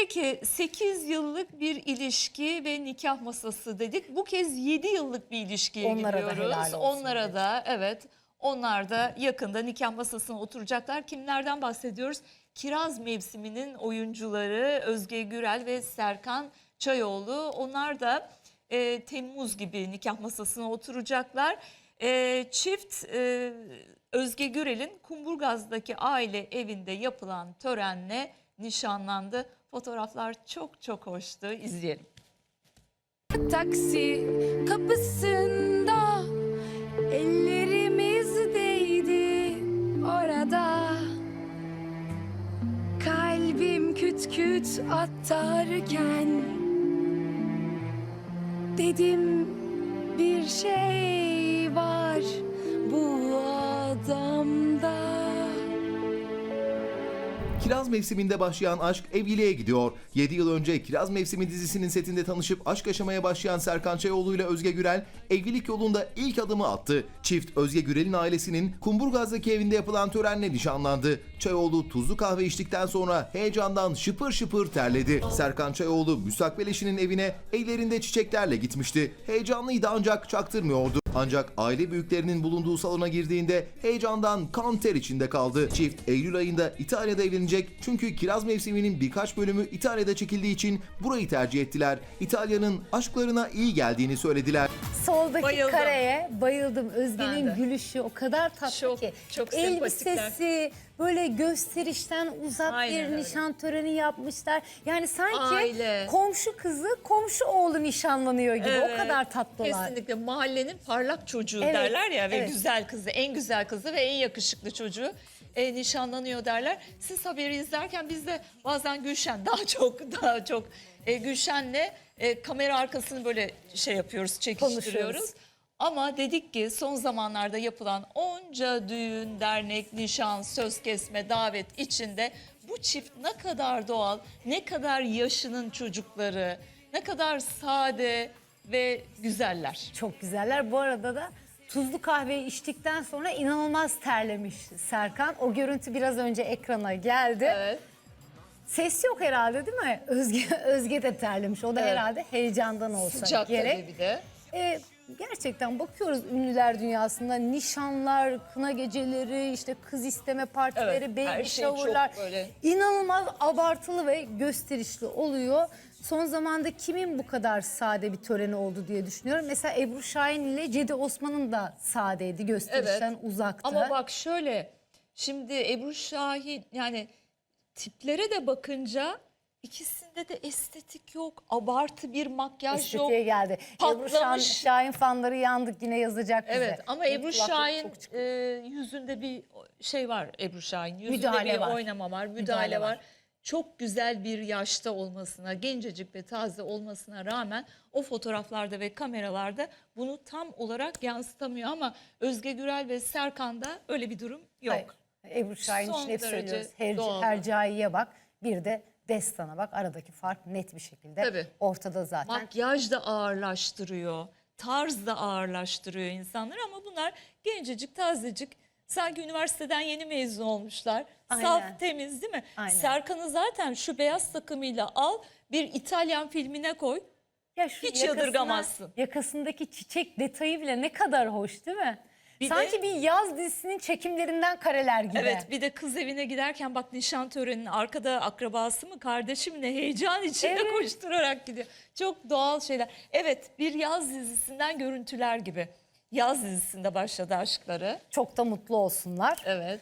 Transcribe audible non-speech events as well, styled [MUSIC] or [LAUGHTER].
Peki 8 yıllık bir ilişki ve nikah masası dedik. Bu kez 7 yıllık bir ilişkiye Onlara da gidiyoruz. helal olsun Onlara dedik. da evet. Onlar da yakında nikah masasına oturacaklar. Kimlerden bahsediyoruz? Kiraz mevsiminin oyuncuları Özge Gürel ve Serkan Çayoğlu. Onlar da e, Temmuz gibi nikah masasına oturacaklar. E, çift e, Özge Gürel'in Kumburgaz'daki aile evinde yapılan törenle nişanlandı. Fotoğraflar çok çok hoştu. İzleyelim. Taksi kapısında ellerimiz değdi orada Kalbim küt küt atarken Dedim bir şey var bu adamda Kiraz mevsiminde başlayan aşk evliliğe gidiyor. 7 yıl önce Kiraz Mevsimi dizisinin setinde tanışıp aşk yaşamaya başlayan Serkan Çayoğlu ile Özge Gürel evlilik yolunda ilk adımı attı. Çift Özge Gürel'in ailesinin Kumburgaz'daki evinde yapılan törenle nişanlandı. Çayoğlu tuzlu kahve içtikten sonra heyecandan şıpır şıpır terledi. Serkan Çayoğlu müstakbel evine ellerinde çiçeklerle gitmişti. Heyecanlıydı ancak çaktırmıyordu. Ancak aile büyüklerinin bulunduğu salona girdiğinde heyecandan kan ter içinde kaldı. Çift Eylül ayında İtalya'da evlenecek çünkü kiraz mevsiminin birkaç bölümü İtalya'da çekildiği için burayı tercih ettiler. İtalya'nın aşklarına iyi geldiğini söylediler. Soldaki Bayıldım. kareye bayıldım. Özge'nin gülüşü o kadar tatlı Çok, ki. çok sempatikler. Elbisesi böyle gösterişten uzak Aynen bir öyle. nişan töreni yapmışlar. Yani sanki Aile. komşu kızı komşu oğlu nişanlanıyor gibi. Evet, o kadar tatlılar. Kesinlikle mahallenin parlak çocuğu Evet, derler ya ve evet. güzel kızı, en güzel kızı ve en yakışıklı çocuğu e, nişanlanıyor derler. Siz haberi izlerken biz de bazen Gülşen [LAUGHS] daha çok daha çok e, Gülşen'le e, kamera arkasını böyle şey yapıyoruz, çekiştiriyoruz. Ama dedik ki son zamanlarda yapılan onca düğün, dernek, nişan, söz kesme, davet içinde bu çift ne kadar doğal, ne kadar yaşının çocukları, ne kadar sade ve güzeller. Çok güzeller. Bu arada da tuzlu kahveyi içtikten sonra inanılmaz terlemiş Serkan. O görüntü biraz önce ekrana geldi. Evet. Ses yok herhalde değil mi? Özge, [LAUGHS] Özge de terlemiş. O da Evet. herhalde heyecandan olsa Sıcak gerek. tabii bir de. Ee, gerçekten bakıyoruz ünlüler dünyasında nişanlar, kına geceleri, işte kız isteme partileri, Evet, baby her şey çok shower'lar böyle- inanılmaz abartılı ve gösterişli oluyor. Son zamanda kimin bu kadar sade bir töreni oldu diye düşünüyorum. Mesela Ebru Şahin ile Cedi Osman'ın da sadeydi, gösterişten uzaktı. Ama bak şöyle şimdi Ebru Şahin yani tiplere de bakınca ikisinde de estetik yok. Abartı bir makyaj yok. Estetiğe geldi. Ebru Şahin, Patlamış. Şahin fanları yandık yine yazacak bize. Evet ama Ebru kulaklık Şahin çok e, yüzünde bir şey var Ebru Şahin. Yüzünde Müdahale bir var. oynama var, müdahale, Müdahale var. var. Çok güzel bir yaşta olmasına, gencecik ve taze olmasına rağmen o fotoğraflarda ve kameralarda bunu tam olarak yansıtamıyor ama Özge Gürel ve Serkan'da öyle bir durum yok. Hayır. Ebru Şahin Son için hep derece söylüyoruz. Her, doğal. Hercai'ye bak. Bir de Destan'a bak. Aradaki fark net bir şekilde Tabii. ortada zaten. Makyaj da ağırlaştırıyor, tarz da ağırlaştırıyor insanları ama bunlar gencecik, tazecik. Sanki üniversiteden yeni mezun olmuşlar. Aynen. Saf, temiz değil mi? Aynen. Serkan'ı zaten şu beyaz takımıyla al, bir İtalyan filmine koy. Ya şu Hiç yakasına- yadırgamazsın. Yakasındaki çiçek detayı bile ne kadar hoş değil mi? Bir Sanki de- bir yaz dizisinin çekimlerinden kareler gibi. Evet bir de kız evine giderken bak nişan töreninin arkada akrabası mı kardeşi mi ne heyecan içinde Evet. koşturarak gidiyor. Çok doğal şeyler. Evet bir yaz dizisinden görüntüler gibi. Yaz dizisinde başladı aşkları. Çok da mutlu olsunlar. Evet.